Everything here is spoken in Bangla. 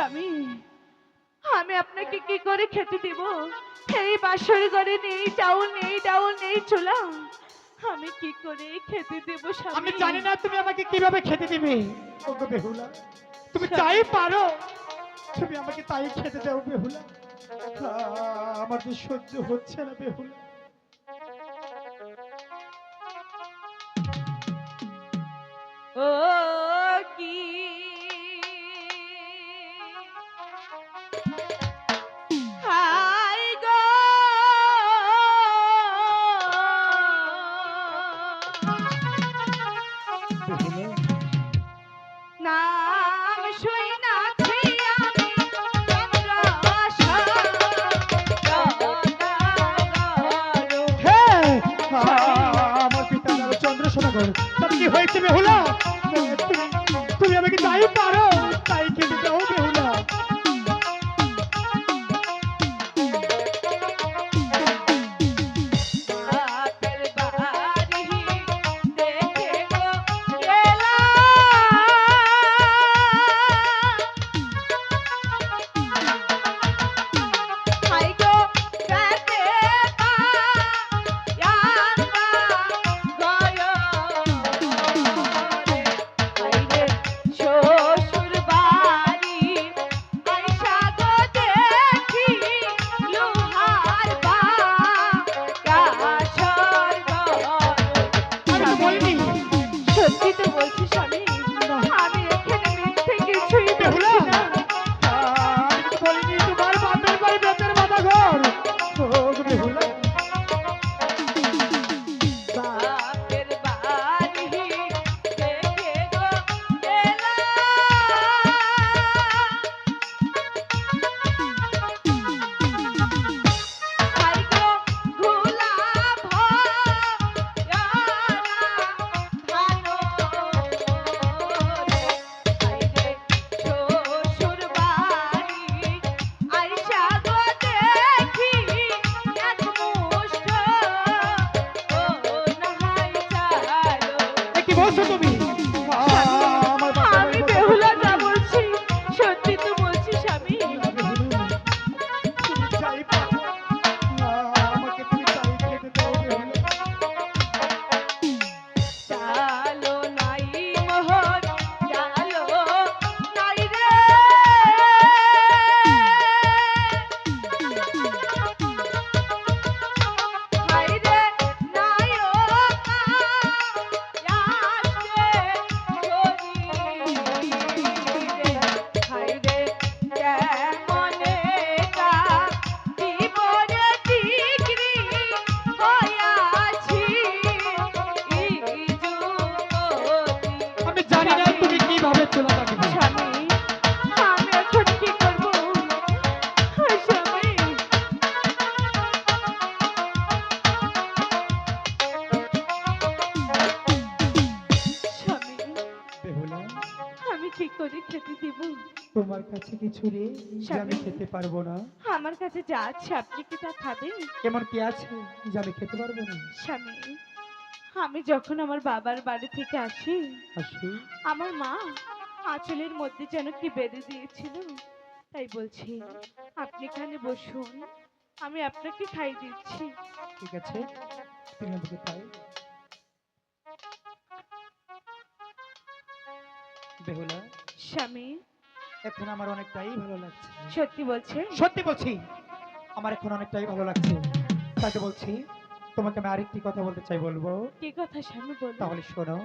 স্বামী, আমি আপনাকে কি করে খেতে দিব? এই বাসর ঘরে নেই, চাউল নেই, ডাউল নেই, চুলা। আমি কি করে খেতে দেব স্বামী? আমি জানি না তুমি আমাকে কীভাবে খেতে দিবে, ওগো বেহুলা। তুমি চাই পারো, তুমি আমাকে তাই খেতে দাও বেহুলা। আমার যে সহ্য হচ্ছে না বেহুলা। তার কি হয়েছে বেহুলা তুমি আমাকে তাই পারো? এ কি বলছো করে খেতে দিব। তোমার কাছে কিছু রে যে আমি খেতে পারব না। আমার কাছে যা আছে আপনি কি তা খাবেন? কেমন কি আছে যে আমি খেতে পারব না? স্বামী আমি যখন আমার বাবার বাড়ি থেকে আসি আসি? আমার মা আঁচলের মধ্যে যেন কি বেঁধে দিয়েছিল তাই বলছি আপনি এখানে বসুন আমি আপনাকে খাই দিচ্ছি। ঠিক আছে তুমি আমাকে তাই বেহুলা স্বামী এখন আমার অনেকটাই ভালো লাগছে। সত্যি বলছে? সত্যি বলছি। আমার এখন অনেকটাই ভালো লাগছে। তাকে বলছি তোমাকে আমি আরেকটি কথা বলতে চাই বলব। কি কথা স্বামী বল তাহলে শোনো।